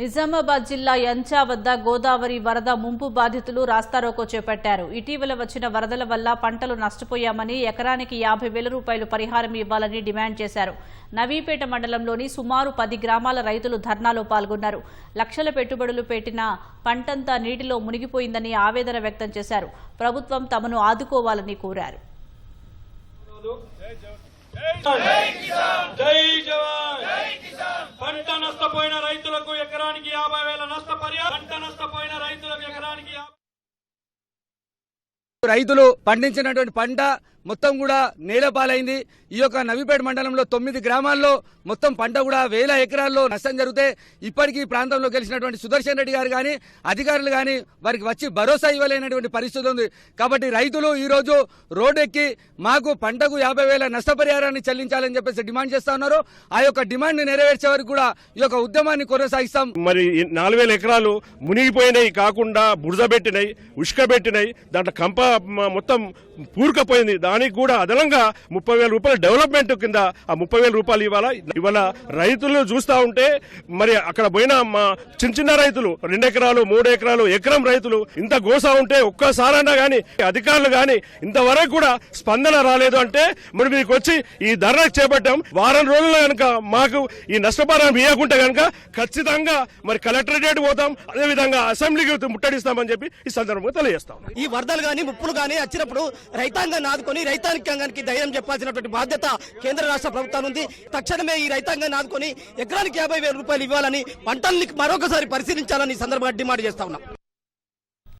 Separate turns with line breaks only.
నిజామాబాద్ జిల్లా యంచా వద్ద గోదావరి వరద ముంపు బాధితులు రాస్తారోకో చేపట్టారు. ఇటీవల వచ్చిన వరదల వల్ల పంటలు నష్టపోయామని ఎకరానికి యాభై వేల రూపాయలు పరిహారం ఇవ్వాలని డిమాండ్ చేశారు. నవీపేట మండలంలోని సుమారు పది గ్రామాల రైతులు ధర్నాలో పాల్గొన్నారు. లక్షల పెట్టుబడులు పెట్టిన పంటంతా నీటిలో మునిగిపోయిందని ఆవేదన వ్యక్తం చేశారు. ప్రభుత్వం తమను ఆదుకోవాలని కోరారు.
పంట నష్టపోయిన రైతులు ఎకరానికి యాభై వేల నష్టపరిహారం పంట నష్టపోయిన రైతులకు ఎకరానికి
రైతులు పండించినటువంటి పంట మొత్తం కూడా నేలపాలైంది ఈ యొక్క నవిపేట మండలంలో తొమ్మిది గ్రామాల్లో మొత్తం పంట కూడా వేల ఎకరాల్లో నష్టం జరిగితే ఇప్పటికీ ఈ ప్రాంతంలో గెలిచినటువంటి సుదర్శన్ రెడ్డి గారు కానీ అధికారులు కానీ వారికి వచ్చి భరోసా ఇవ్వలేనటువంటి పరిస్థితి ఉంది. కాబట్టి రైతులు ఈ రోజు రోడ్డెక్కి మాకు పంటకు యాభై వేల నష్టపరిహారాన్ని చెల్లించాలని చెప్పేసి డిమాండ్ చేస్తా ఉన్నారు. ఆ యొక్క డిమాండ్ నెరవేర్చే వరకు కూడా ఈ యొక్క ఉద్యమాన్ని కొనసాగిస్తాం.
మరి నాలుగు వేల ఎకరాలు మునిగిపోయినాయి కాకుండా బురద పెట్టినాయి ఉష్క పెట్టినాయి దాంట్లో కంప మొత్తం పూరుకపోయింది. దానికి కూడా అదనంగా ముప్పై వేల రూపాయల డెవలప్మెంట్ కింద ఆ ముప్పై వేల రూపాయలు ఇవాళ ఇవాళ రైతులు చూస్తా ఉంటే మరి అక్కడ పోయిన మా చిన్న చిన్న రైతులు రెండు ఎకరాలు మూడు ఎకరాలు ఎకరం రైతులు ఇంత గోసా ఉంటే ఒక్కసారైనా కానీ అధికారులు కానీ ఇంతవరకు కూడా స్పందన రాలేదు అంటే మరి మీకు వచ్చి ఈ ధర్నా చేపట్టాం. వారం రోజుల్లో కనుక మాకు ఈ నష్టపరిహారం ఇవ్వకుంటే కనుక ఖచ్చితంగా మరి కలెక్టరేట్ పోతాం. అదే విధంగా అసెంబ్లీకి ముట్టడిస్తామని చెప్పి ఈ సందర్భంగా తెలియజేస్తాం
ఈ వరదలు కానీ ముప్పులు కానీ వచ్చినప్పుడు రైతాంగాన్ని ఆదుకొని రైతాంగానికి ధైర్యం చెప్పాల్సినటువంటి బాధ్యత కేంద్ర రాష్ట్ర ప్రభుత్వం ఉంది. తక్షణమే ఈ రైతాంగాన్ని ఆదుకొని ఎకరానికి యాభై రూపాయలు ఇవ్వాలని పంటల్ని మరొకసారి పరిశీలించాలని ఈ సందర్భంగా డిమాండ్ చేస్తా ఉన్నాం.